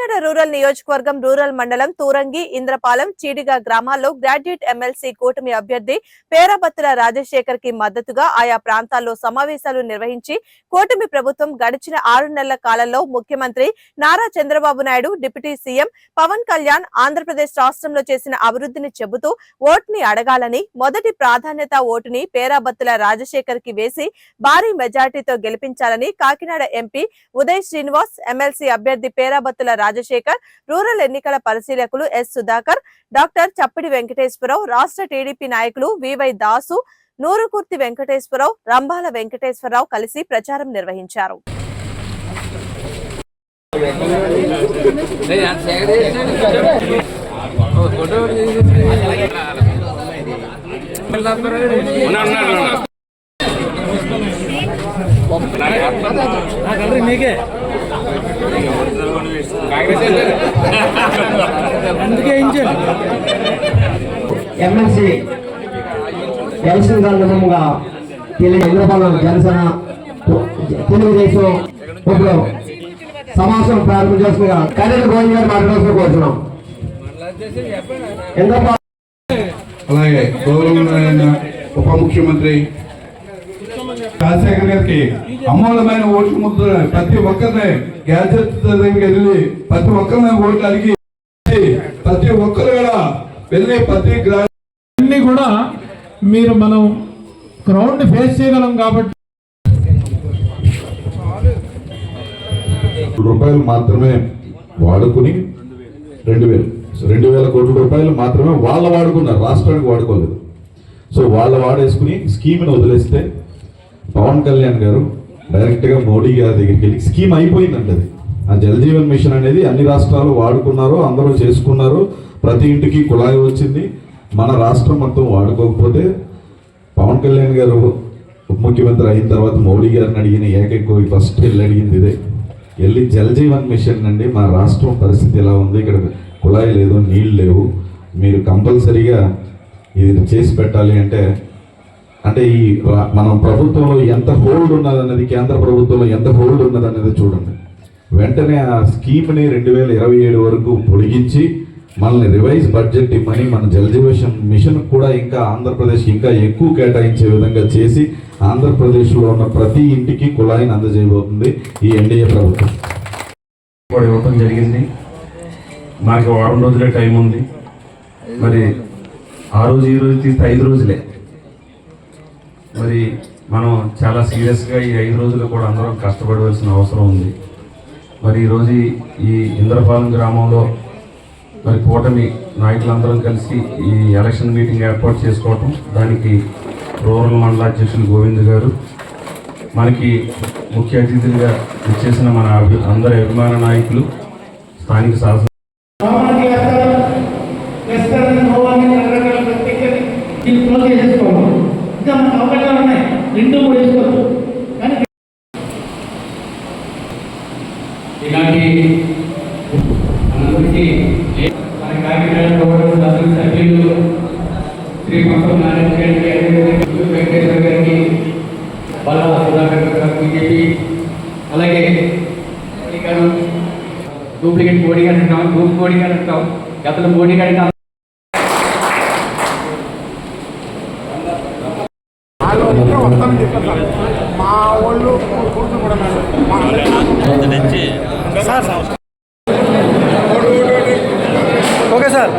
Kakinada rural నియోజకవర్గం rural మండలం తూరంగి ఇంద్రపాలెం చీడిగా గ్రామాల్లో గ్రాడ్యుయేట్ ఎమ్మెల్సీ కూటమి అభ్యర్థి పేరాబత్తుల రాజశేఖర్కి మద్దతుగా ఆయా ప్రాంతాల్లో సమావేశాలు నిర్వహించి కూటమి ప్రభుత్వం గడిచిన ఆరు నెలల కాలంలో ముఖ్యమంత్రి నారా చంద్రబాబు నాయుడు డిప్యూటీ సీఎం పవన్ కళ్యాణ్ ఆంధ్రప్రదేశ్ రాష్ట్రంలో చేసిన అభివృద్ధిని చెబుతూ ఓటుని అడగాలని మొదటి ప్రాధాన్యత ఓటుని పేరాబత్తుల రాజశేఖర్కి వేసి భారీ మెజార్టీతో గెలిపించాలని కాకినాడ ఎంపీ ఉదయ్ శ్రీనివాస్ ఎమ్మెల్సీ అభ్యర్థి పేరాబత్తుల రాజశేఖర్ రూరల్ ఎన్నికల పరిశీలకులు ఎస్. సుధాకర్ డాక్టర్ చప్పిడి వెంకటేశ్వరరావు రాష్ట్ర టీడీపీ నాయకులు వివై దాసు నూరుకుర్తి వెంకటేశ్వరరావు రంభాల వెంకటేశ్వరరావు కలిసి ప్రచారం నిర్వహించారు. మీకే. ఎమ్మెల్సీ ఇంద్రపాలెం జనసేన తెలుగుదేశం సమావేశం ప్రారంభం చేస్తున్న కళ్యాణ్ గోవింద్ గారు మాట్లాడాల్సిన కోరుతున్నాం. అలాగే గౌరవమైన ఉప ముఖ్యమంత్రి రాజశేఖర్ గారికి అమూలమైన ఓట్లు ముద్ర ప్రతి ఒక్కరిని గ్యాజెట్ దగ్గరికి వెళ్ళి ప్రతి ఒక్కరిని ఓట్లు అడిగి ప్రతి ఒక్కరు కూడా వెళ్ళి ప్రతి అన్ని కూడా మీరు మనం క్రౌడ్ని ఫేస్ చేయగలం కాబట్టి రూపాయలు మాత్రమే వాడుకుని రెండు వేలు. సో రెండు వేల కోట్ల రూపాయలు మాత్రమే వాళ్ళ వాడుకున్నారు రాష్ట్రానికి వాడుకోలేదు. సో వాళ్ళ వాడేసుకుని స్కీమ్ని వదిలేస్తే పవన్ కళ్యాణ్ గారు డైరెక్ట్గా మోడీ గారి దగ్గరికి వెళ్ళి స్కీమ్ అయిపోయిందంట అది. ఆ జలజీవన్ మిషన్ అనేది అన్ని రాష్ట్రాలు వాడుకున్నారు అందరూ చేసుకున్నారు. ప్రతి ఇంటికి కుళాయి వచ్చింది. మన రాష్ట్రం మొత్తం వాడుకోకపోతే పవన్ కళ్యాణ్ గారు ఉప ముఖ్యమంత్రి అయిన తర్వాత మోడీ గారిని అడిగిన ఏకైక ఫస్ట్ వెళ్ళి అడిగింది ఇదే. వెళ్ళి జలజీవన్ మిషన్ అండి మా రాష్ట్రం పరిస్థితి ఎలా ఉంది? ఇక్కడ కుళాయి లేదు నీళ్ళు లేవు. మీరు కంపల్సరీగా ఇది చేసి పెట్టాలి అంటే అంటే ఈ మనం ప్రభుత్వంలో ఎంత హోల్డ్ ఉన్నదన్నది కేంద్ర ప్రభుత్వంలో ఎంత హోల్డ్ ఉన్నదన్నది చూడండి. వెంటనే ఆ స్కీమ్ని రెండు వేల ఇరవై ఏడు వరకు పొడిగించి మనల్ని రివైజ్ బడ్జెట్ ఇమ్మని మన జల్ మిషన్ కూడా ఇంకా ఆంధ్రప్రదేశ్ ఇంకా ఎక్కువ కేటాయించే విధంగా చేసి ఆంధ్రప్రదేశ్లో ఉన్న ప్రతి ఇంటికి కుళాయిని అందజేయబోతుంది ఈ ఎన్డీఏ ప్రభుత్వం. కూడా ఇవ్వటం జరిగింది. మనకి వారం రోజులే టైం ఉంది. మరి ఆ రోజు ఈ రోజు తీస్తే ఐదు రోజులే. మరి మనం చాలా సీరియస్గా ఈ ఐదు రోజులు కూడా అందరం కష్టపడవలసిన అవసరం ఉంది. మరి ఈరోజు ఈ- ఇంద్రపాలెం గ్రామంలో మరి కూటమి నాయకులందరం కలిసి ఈ ఎలక్షన్ మీటింగ్ ఏర్పాటు చేసుకోవటం దానికి రూరల్ మండల అధ్యక్షులు గోవింద్ గారు మనకి ముఖ్య అతిథులుగా ఇచ్చేసిన మన అభి- అందరి అభిమాన నాయకులు స్థానిక శాసన కాకినాడలో ఉన్న అసలు సభ్యులు శ్రీ మొత్తం నారాయణ గారికి అదేవిధంగా వెంకటేశ్వర గారికి బల సుధాకర్ గారు బీజేపీ అలాగే గారు డూప్లికేట్ మోడీ గారు అంటాం గ్రూప్ మోడీ గారు అంటాం గతంలో మోడీ గారు అంటాం ఓకే సార్